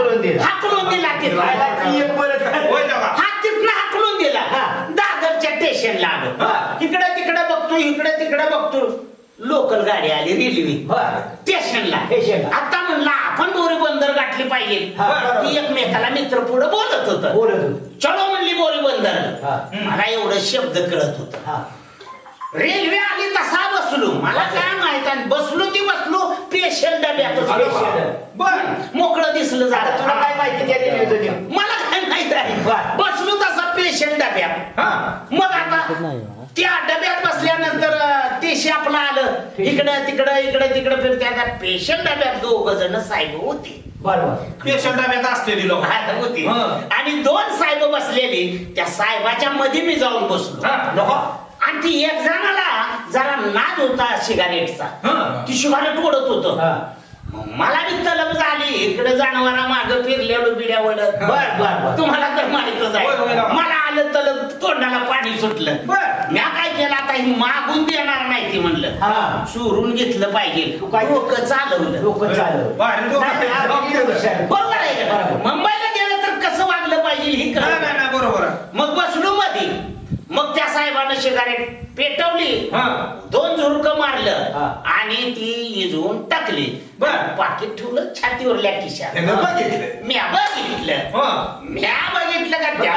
हाकलून दिला. हाकलून दिला राहिला तिथं की एक परत होय ना बा? हा तिथनं हाकलून दिला. दादरच्या स्टेशनला आलो. हा. इकडे तिकडे बघतो इकडे तिकडे बघतो. लोकल गाडी आली रेल्वे. बरं. स्टेशनला स्टेशनला. आता म्हणला आपण दोरी बंदर गाठली पाहिजे. हा, बरोबर. ती एकमेकाला मित्र पुढे बोलत होत. बोलत होतो. चलो म्हणली बोरी बंदर. मला एवढं शब्द कळत होत. हा. रेल्वे आली तसा बसलो. मला काय माहीत आणि बसलो ती बसलो स्पेशल डब्यात अरे वा. बर मोकळं दिसलं आता तुला झालं काय माहिती त्या रेल्वेचं मला काय माहीत आहे बर. बसलो तसा पेशंट डब्यात हा मग आता त्या डब्यात बसल्यानंतर टेशी आपलं आलं इकडं तिकडं इकडं तिकडं फिरत्या पेशंट डब्यात दोघ जण साहेब होते. बरोबर. पेशंट डब्यात असलेली लोक. होती हा. आणि दोन साहेब बसलेली. त्या साहेबाच्या मध्ये मी जाऊन बसलो. हा, नको. आणि ती एक जणाला जरा नाद होता सिगारेटचा. हा. ती सिगारेट ओढत होत. हा. मला बी तलब झाली. इकडे जनावरा माग फिरलेलो बिड्या ओढत. बर, बर. तुम्हाला तर माहितच आहे. मला आलं तलब तोंडाला पाणी सुटलं. बर. मी काय केलं आता? ही मागून देणार नाही ती म्हणलं. हा. चोरून घेतलं पाहिजे. डोकं चालवलं. लोक चालव बाहेर डोकं- नाही, नाही, आपण गेलो हुशार. बरोबर आहे. मुंबईला गेलं तर कसं वागलं पाहिजे? ही नाही कळलं. नाही नाही बरोबर आहे. मग बसलो मध्ये मग त्या साहेबानं सिगारेट पेटवली हा. दोन झुरक मारलं हा. आणि ती इजवून टाकली बर. पाकिट ठेवलं छातीवरल्या खिशात त्यानं बघितलं म्या बघितलं हा. म्या बघितलं का त्या?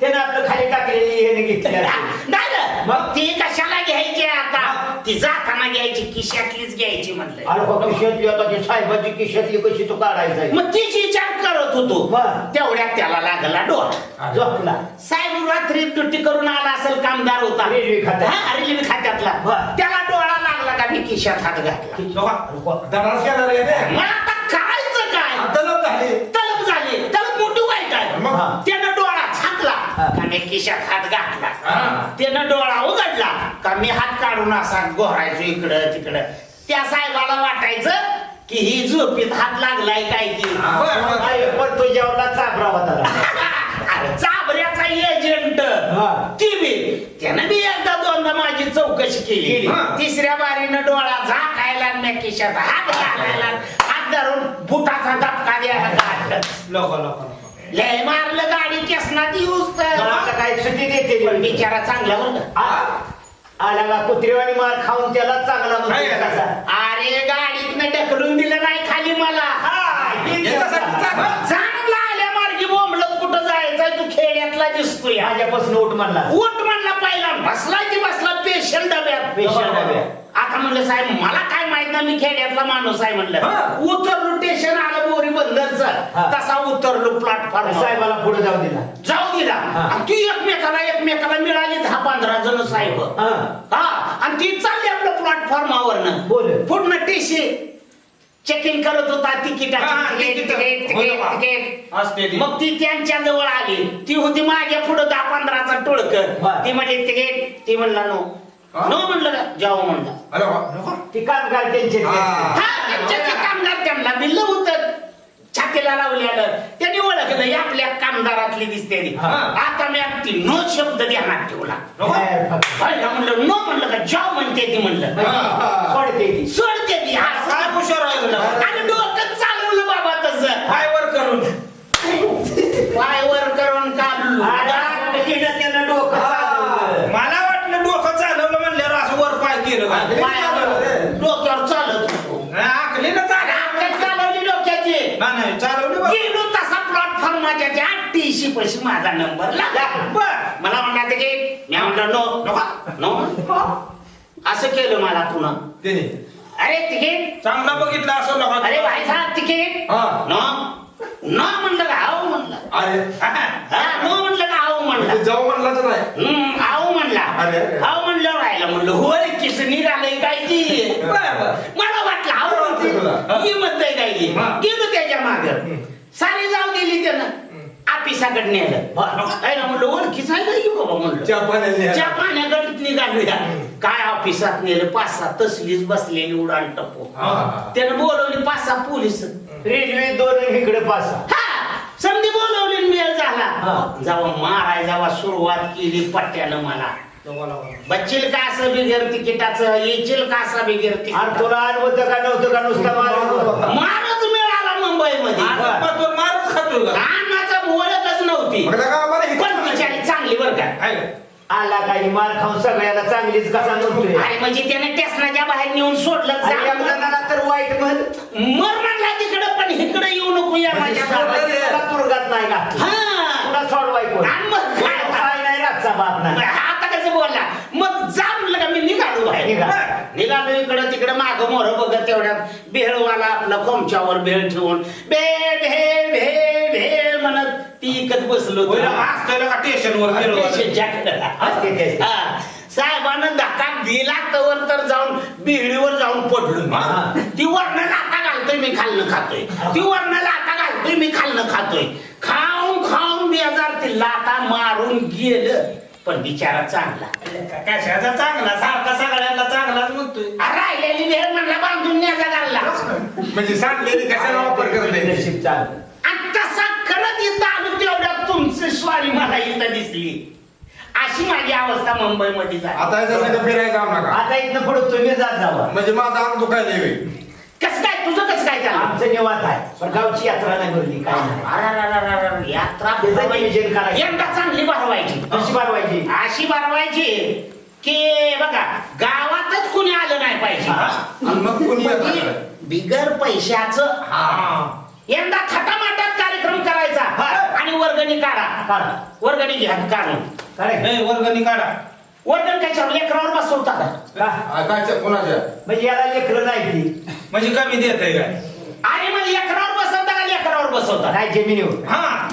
त्यानं आपलं खाली टाकलेली हे घेतली असेल ना. मग? मग ती कशाला घ्यायची आता ती जाताना घ्यायची खिशातलीच घ्यायची म्हणलं अरे बाबा, आता ती साहेबाची खिशातली कशी तू काढायचा मग तीच विचार करत होतो. बर. तेवढ्यात त्याला लागला डोळा. झोपला साहेब रात्री ड्युटी करून आला असेल कामदार होता. रेल्वे खात्यात. हा, रेल्वे खात्यातला. बर. त्याला डोळा लागला का मी खिशात हात घातला. दराज आता कायचं काय? आता लोक झाले. तलब झाले तलब मोठी वाईट आहे मग? हा. त्यानं डोळा झाकला हा. का मी खिशात हात घातला. त्यानं डोळा उघडला. का मी हात काढून असा गोरायचो इकडं तिकडं. त्या साहेबाला वाटायचं की ही झोपीत हात लागलाय काय की. पण तो जेवला चाबरा होता. अरे चाबऱ्याचा एजंट हा. ती बी. त्यानं बी एकदा दोनदा माझी चौकशी केली. तिसऱ्या बारीनं डोळा झाकायला मी खिशात हात घालायला हात धरून बुटाचा धपका द्यायला लोक लोक. लय मारलं गाडी केसनात तर. मग आता काय सुट्टी देते पण बिचारा चांगला बरं आ- आला का कुत्रेवाणी मार खाऊन त्याला चांगला काय म्हणतो आहे? कसा. अरे गाडीतनं ढकलून दिलं नाही खाली मला. हा, हे याच्यासाठी. चांगलं. चांगला आल्या मार्गी बोंबलत कुठं जायचं तू खेड्यातला दिसतोय. माझ्यापासून उठ म्हणला. उठ म्हणला पहिला. बसला की बसला? पेशल डब्यात. पेशल डब्यात. आता म्हणलं साहेब मला काय माहीत नाही मी खेड्यातला माणूस आहे म्हणलं हा. उतरलो स्टेशन आलं बोरी बंदरच. तसा उतरलो प्लॅटफॉर्म साहेबाला पुढे जाऊ दिला जाऊ दिला हा. आणि ती एकमेकाला एकमेकाला मिळाली दहा पंधरा जण साहेब हा. हा आणि ती चालली आपलं प्लॅटफॉर्मावरनं बोल. पूर्ण टीसी चेकिंग करत होता हा, तिकीट हो ना. असते ती. मग ती त्यांच्या जवळ आली ती होती माझ्या पुढे दहा पंधराचा टोळकर बर. ती म्हणजे तिकीट ती म्हणला नो? नो म्हणलं का जाऊ म्हणलं अरे वा, नको. ती कामगार त्यांचे हा. हा त्यांच्या ते कामदार त्यांना बिल्ल होतं छातीला लावलेलं त्यांनी ओळखलं ही आपल्या कामदारातली दिसते ती. हा. आता मी ती नो शब्द ध्यानात ठेवला नको. म्हणलं नो म्हणलं का जाऊ म्हणते ती म्हणलं हा. सोडते ती सोडते ती हा काय हुशार आहे तुला? आणि डोकं चालवलं बाबा तसं पाय वर करून पाय वर करून काढलो आडा तिकडं त्यानं डोकं चालवलं. मला वाटलं डोकं चालवलं म्हणल्यावर असं वर पाय केलं काय पायावर डोक्यावर चालत होतो आखलीनं आणि चालवलं. आकल चालवली डोक्याची नाही, चालवली. गेलो तसा प्लॅटफॉर्म माझ्या त्या टीशी पैसे माझा नंबर लागला. बर. मला म्हणला ते की मी म्हणलं नो नो असं केलं मला पुन्हा त्याने अरे तिकीट? चांगला बघितला असं लोक अरे भाई साहेब तिकीट? हा. नो नो म्हणलं का आहो म्हणलं. अरे. हा नो म्हणलं का आहो म्हणलं. जाऊ म्हणला तर नाही. हम्म आहो म्हणला. अरे, अरे. आहो म्हणलं राहिलं म्हणलं हो रे किस निघालंय काय की बरं. मला तुला? हा. म्हणतंय काय हा. गेलो त्याच्या माग. सारी जाऊ दिली त्यानं. आपिसाकडे नेलं ना म्हणलं ओळखीच आहे का की बाबा म्हणलं? चहा पाण्याने त्या पाण्याकडे निघालूया. काय ऑफिसात नेलं? पाच सहा तसलीच बसलेली उडान टप्पो हा. त्यानं बोलवली पाच सहा पोलीस रेल्वे दोन इकडे पाच हा. संधी बोलवली मेळ झाला. हा. जेव्हा माराय जेव्हा सुरुवात केली पट्ट्यानं मला. बच्चील का असं बिगर तिकिटाचं येशील का असं बिगर तिकीट तुला आठवतं का नव्हतं का नुसतं मारत होता? मारच मिळाला मुंबईमध्ये. पण तो मारच जातोय का ओळखच नव्हती. मग का आम्हाला पण बिचारी चांगली बरं का? आहे. का? आला काही मार खाऊन सगळ्याला चांगलीच कसा म्हणतोय आणि म्हणजे त्याने टेसनाच्या बाहेर नेऊन सोडलं. आणि या जा. मुलांना तर वाईट म्हण. मर म्हणला तिकडं पण इकडे येऊ नको या म्हणजे माझ्या सोडलं तुला तुरुंगात नाही का हा. तुला सोडवाय कोण आणि मग काय? नाही रातचा बाप नाही कसं बोलला मग जा म्हणलं का मी निघालो बाहेर निघा. निघालो इकडं तिकडं माग मोर बघत तेवढ्यात भेळवाला आपला खोमच्यावर भेळ ठेवून भेळ भेळ भेळ भेळ म्हणत ती इकत बसलो. साहेबानं धक्का दिला तवर तर जाऊन बिहळीवर जाऊन पडलो. ती वरण लाटा घालतोय मी खाल्लं खातोय. ती वरण लाटा घालतोय मी खाल्लं खातोय. खाऊन खाऊन बेजार ती लाटा मारून गेलं. पण बिचारा चांगला. कशाचा चांगला? सारखा सगळ्यांना चांगलाच म्हणतोय. आ, राहिलेली वेळ म्हणला बांधून न्यायचा घालला म्हणजे सांगलेली कशाला वापर करते नशीब चालतं. आणि तसा करत इथं आलो तेवढ्यात तुमची स्वारी मला इथं दिसली. अशी माझी अवस्था मुंबईमध्ये झाली. आता याच्यासाठी फिरायला जाऊ नका. आता इथनं पुढे तुम्ही जात जावा. म्हणजे माझा अंग दुखायला येईल कसं काय चाललं आमचं निवांत आहे. पण गावची यात्रा नाही भरली काय नाही. अरररररर, यात्रा त्याचं भरवायची. नियोजन करायचं. यंदा चांगली भरवायची. कशी भरवायची? अशी भरवायची की बघा गावातच कुणी आलं नाही पाहिजे. आणि मग कोणी यात्रा म्हणजे? बिगर पैशाचं यंदा खटामाटात कार्यक्रम करायचा आणि वर्गणी काढा. काढा. वर्गणी घ्या काढून. ए, वर्गणी काढा. वर्गण काय लेकरावर बसवता का कोणाच्या? म्हणजे याला लेकरं नाही ती. म्हणजे कमी देत आहे काय? अरे मग लेकरावर बसवता का लेकरावर बसवता? नाही जमिनीवर. हा.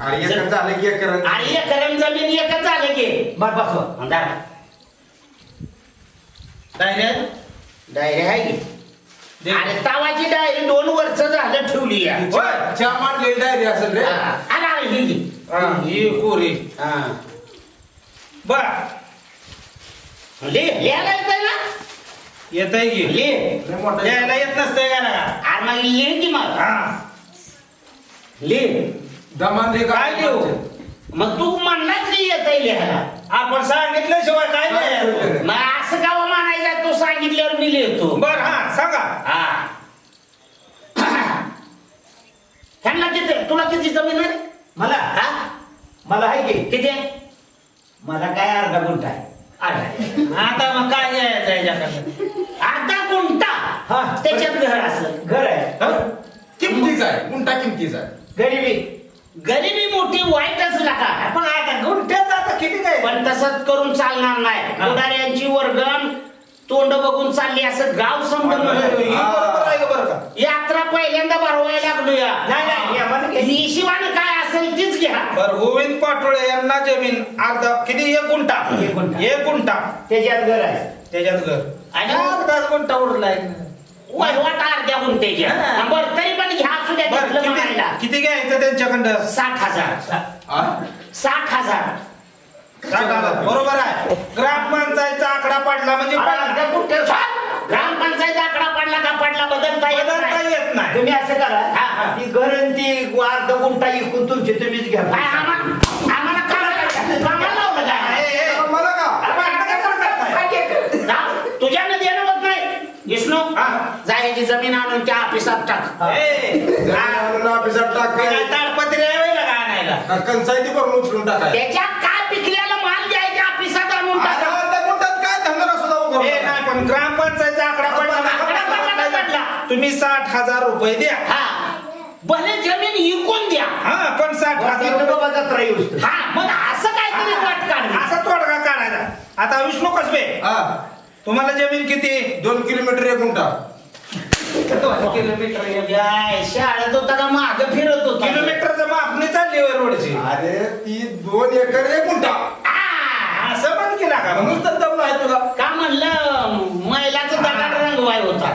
अरे एक झालं की एक करत अरे एकरम जमीन एकच झालं की. बर बसवा डायरेक्ट डायरी आहे? की. दे. अरे तावाची डायरी दोन वर्ष झालं ठेवली आहे. होय. चहा मांडलेली डायरी असेल रे. हा. अरे ही. घे. हा, ही कोरी हा. बर. ले लिहायला येतंय ना? येत आहे की? ले. लय मोठा यायला येत नसतंय का ना? अरे मग लिह की मग. हा. ले. दमान रे काय लिहू? मग तू म्हणलाच की येतंय लिहायला. आपण सांगितल्याशिवाय काय नाही मग असं का म्हणायचं तू सांगितल्यावर मी लिहितो. बर हा सांगा. हा. त्यांना किती तुला किती जमीन आहे? मला? हा? मला आहे की. किती? आहे मला काय अर्धा गुंठ आहे. आता मग काय यायचं याच्याकडे गुंठा हा. त्याच्यात घर असलं. घर आहे. किमतीच आहे. गुंठा किमतीच आहे? गरिबी. गरिबी मोठी वाईटच नका. पण आता गुंठ्यात आता किती काय? पण तसंच करून चालणार नाही. हा. पुढाऱ्यांची वर्गण तोंड बघून चालली असं गाव समजून यात्रा पहिल्यांदा भरवायला लागलो या नाही नाही आम्हाला घ्यायची. हिशोबानं काय असेल तीच घ्या. बर गोविंद पाटोळे यांना जमीन अर्धा किती? एक गुंठा. एक गुंठा. एक गुंठा. त्याच्यात घर आहे. त्याच्यात घर. आणि अर्धाच गुंठा उरलाय. वहिवाट अर्ध्या गुंठेच्या हा. बरं तरी पण घ्या असू द्या बर घेतलं किती म्हणायला किती घ्यायचं त्यांच्याकडं साठ हजार. हा? साठ हजार. साठ हजार. बरोबर आहे. ग्रामपंचायतचा आकडा पडला म्हणजे पडला. अर्ध्या गुंठे साठ. ग्रामपंचायत आकडा पडला का पडला बदलता येत बदलता नाही. येत नाही तुम्ही असं करा हा. ती घर आणि ती गुंठा इकून तुमची तुम्हीच घ्या काय आम्हा- आम्हाला कामाला कामाला लावलं काय ए, ए, मला का अरे भांडणं काय करताय? जा, तुझ्यानं देणं होत नाही विष्णू हा. जायची जमीन आणून त्या ऑफिसात टाक हा. ए, हा. ऑफिसात टाक काय ताडपत्री आहे व्हय का आणायला का कंचायती भरून उचलून टाकाय त्याच्यात काय पिकलेला पण ग्रामपंचायतचा आकडा पडला? तुम्ही साठ हजार रुपये द्या. हा. भले जमीन विकून द्या. हा पण साठ हजार रुपये. जत्रा तर. हा मग असं काहीतरी वाट काढ असा तोडगा काढायचा. आता विष्णू कसबे हा. तुम्हाला जमीन किती? दोन किलोमीटर एक गुंठा. किलोमीटर शाळेत होता का माग फिरत होता? किलोमीटरचं मापणी चालली रोडची. अरे ती दोन एकर एक गुंठा. असं का? म्हणून तर दम आहे तुला. का म्हणलं मैलाचं दगड रंगवाय होता.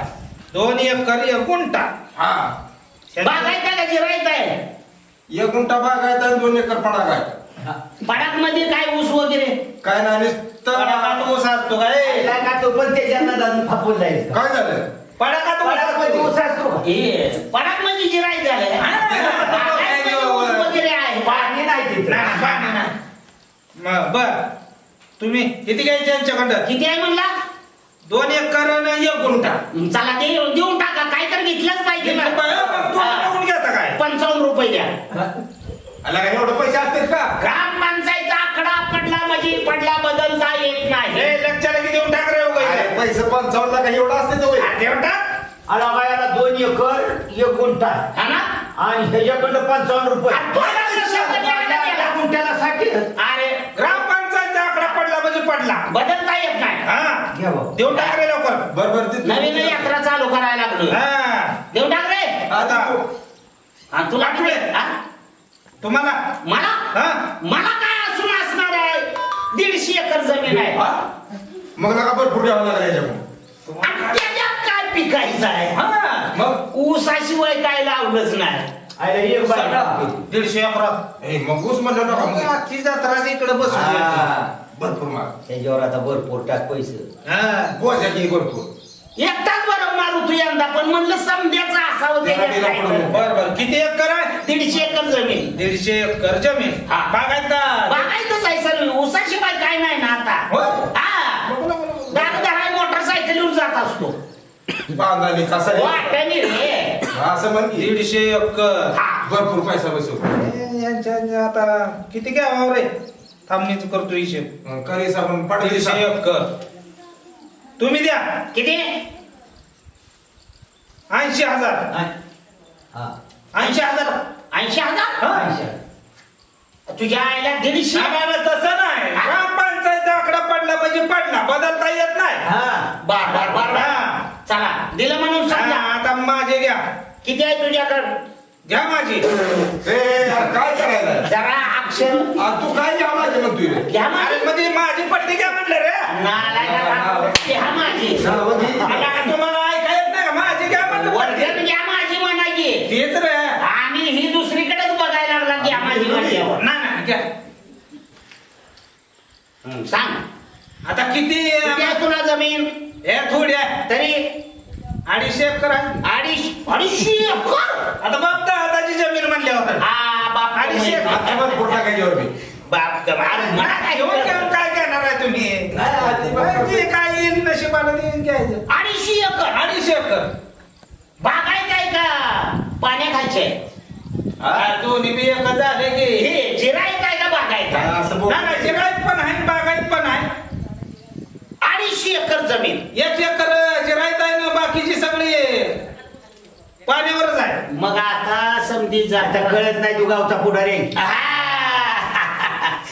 दोन एकर एक गुंठा. हा. बागायता का जिरायत आहे? एक गुंठा बागायचा आणि दोन एकर पडाक आहे. पडाकमध्ये काय ऊस वगैरे? काय नाही पडाकात नुसतं ऊस असतो काय काय का तो पण त्याच्यानं जाऊन फापून जाईल. काय झालं? पडाकात ऊस पडाकमध्ये असतो. ऊस असतो. का? ए पडाक म्हणजे जिरायत ऊस वगैरे आहे. पाणी नाही तिथे. नाही, पाणी नाही. मग बर. तुम्ही किती घ्यायचे यांच्याकडं? किती आहे म्हणला? दोन एकर आणि एक गुंठा. चला ते देऊन टाका. काय तर घेतलंच पाहिजे ना. मग तू हा. बघून घेता काय. पंचावन्न रुपये द्या. आला का? एवढे पैसे असतात का? ग्रामपंचायत आकडा पडला म्हणजे पडला बदलता येत नाही. हे लक्षाला किती देऊन टाक रे हो अरे बाई. पैसे पंचावन्न लाख एवढं असते तो हा, देऊन टाक. आला बायाला दोन एकर एक गुंठा. हा ना? आणि ह्याच्याकडं पंचावन्न रुपये. आणि तो लागला शब्द द्यायला गेला. गुंठ्याला साठी अरे आकडा पडला. म्हणजे पडला बदलता येत नाही. हा. घ्या भाऊ. देऊन टाक रे लवकर. बर बर ते नवीन यात्रा चालू करायला लागलो हा. देऊन टाक रे. आता आणि तुला. हा? तुम्हाला? मला? हा. मला काय असून असणार आहे? दीडशे एकर जमीन आहे. हा? मग नका भरपूर घ्यावं लागेल आणि त्याच्यात काय पिकायचं आहे? हा. मग ऊसाशिवाय काय लावलंच नाही. एक दीडशे अकरात ए, मग ऊस म्हणलं नका. मग जत्रा इकडे बसून हा. भरपूर माग त्याच्यावर आता भरपूर टाक पैसे. हा. बोजा की भरपूर. एकटाच बरं मारू तू यंदा पण म्हणलं समजायचं असावं त्याला दिला पडून. बर बर. किती एकर आहे? दीडशे एकर जमीन. दीडशे एकर जमीन. हा. बागायत का बागायतच आहे सर. ऊसाशिवाय काय नाही ना आता. होय. हा. दागदार मोटरसायकलीवर जात असतो. बांधाली कसा वाटणी रे. असं म्हण की. दीडशे एकर. हा भरपूर पैसा यांच्या यांच्या आता किती घ्यावा रे? थांबणीच करतो हिशेब. आपण पाटील दीडशे एकर तुम्ही द्या. किती? ऐंशी हजार. हा. ऐंशी हजार. ऐंशी हजार? हा. तुझ्या आईला दीडशे नाही, नाही, नाही, तसं नाही. ग्रामपंचायत आकडा पडला म्हणजे पडला. बदलता येत नाही. हा. बार बार बार बार. हा. चला दिलं म्हणून हा, समजा आता माझे घ्या. किती आहे तुझ्याकडं? घ्या माझी. ए यार, काय करायला? जरा अक्षर आ, तू काय घ्या माझे म्हणतोय? रे घ्या अरे माझी म्हणजे माझी पट्टी घ्या म्हटलं रे. नालायका. घ्या माझी. आता का तुम्हाला ऐकायच नाही का? माझी घ्या म्हटलं वर्धन घ्या माझी म्हणायची तेच रे. आणि ही दुसरीकडेच बघायला लागला घ्या माझी म्हणल्यावर नाही नाही घ्या. सांग. आता किती किती आहे तुला जमीन? हे थोडी आहे. तरी अडीचशे एकर आहे. अडीच अडीचशे एकर? आता बाप हाताची जमीन म्हणल्यावर. हा बाप अडीचशे एकर. मी बाप मला काय घेऊन कळतं? घेऊन काय घेणार आहे तुम्ही? काय येईल ते घ्यायचं. अडीचशे एकर. अडीचशे एकर. बागायत आहे का? पाण्याखालचे हा, दोन्ही बी एक झाले की हे जिरायत आहे का बागायत आहे? असं बोल. नाही, नाही, जिरायत पण आहे आहे अडीचशे एकर जमीन. एक एकर जिरायत आहे ना बाकीची सगळी पाण्यावरच आहे. मग आता समजी जात कळत नाही तू गावचा पुढारी.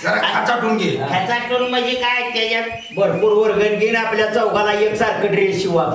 जरा खाचाटून घे. ह्याचा टोन म्हणजे काय त्याच्यात भरपूर वर्गण घेईन आपल्या चौघाला एकसारखं ड्रेस शिवा